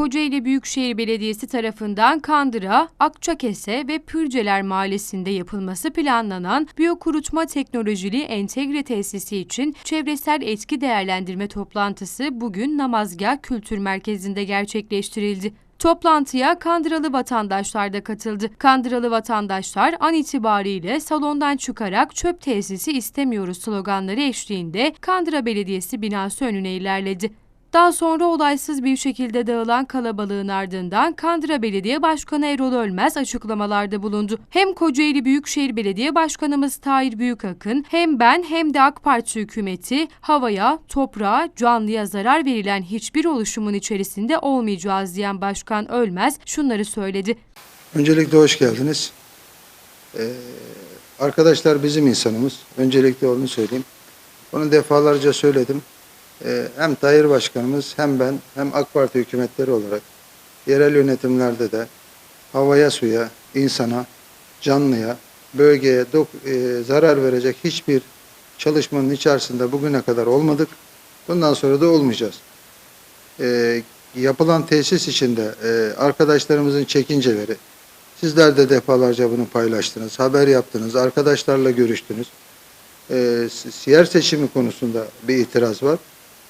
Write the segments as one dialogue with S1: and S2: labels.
S1: Kocaeli Büyükşehir Belediyesi tarafından Kandıra, Akçakese ve Pürceler Mahallesi'nde yapılması planlanan biyokurutma teknolojili entegre tesisi için çevresel etki değerlendirme toplantısı bugün Namazgah Kültür Merkezi'nde gerçekleştirildi. Toplantıya Kandıralı vatandaşlar da katıldı. Kandıralı vatandaşlar an itibariyle salondan çıkarak çöp tesisi istemiyoruz sloganları eşliğinde Kandıra Belediyesi binası önüne ilerledi. Daha sonra olaysız bir şekilde dağılan kalabalığın ardından Kandıra Belediye Başkanı Erol Ölmez açıklamalarda bulundu. Hem Kocaeli Büyükşehir Belediye Başkanımız Tahir Büyükakın hem ben hem de AK Parti hükümeti havaya, toprağa, canlıya zarar verilen hiçbir oluşumun içerisinde olmayacağız diyen Başkan Ölmez şunları söyledi.
S2: Öncelikle hoş geldiniz. Ee, arkadaşlar bizim insanımız. Öncelikle onu söyleyeyim. Onu defalarca söyledim. Ee, hem Tahir Başkanımız hem ben hem AK Parti hükümetleri olarak yerel yönetimlerde de havaya, suya, insana, canlıya, bölgeye dok- e, zarar verecek hiçbir çalışmanın içerisinde bugüne kadar olmadık. Bundan sonra da olmayacağız. Ee, yapılan tesis içinde e, arkadaşlarımızın çekinceleri, Sizler de defalarca bunu paylaştınız, haber yaptınız, arkadaşlarla görüştünüz. Ee, s- yer seçimi konusunda bir itiraz var.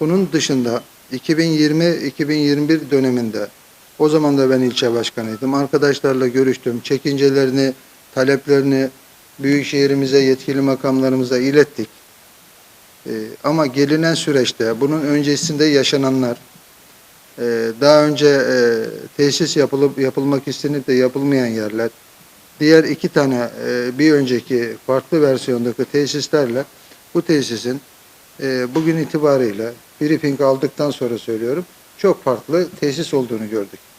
S2: Bunun dışında 2020-2021 döneminde, o zaman da ben ilçe başkanıydım, arkadaşlarla görüştüm, çekincelerini, taleplerini büyükşehirimize, yetkili makamlarımıza ilettik. Ee, ama gelinen süreçte, bunun öncesinde yaşananlar, ee, daha önce e, tesis yapılıp yapılmak istenip de yapılmayan yerler, diğer iki tane e, bir önceki farklı versiyondaki tesislerle bu tesisin e, bugün itibariyle briefing aldıktan sonra söylüyorum çok farklı tesis olduğunu gördük.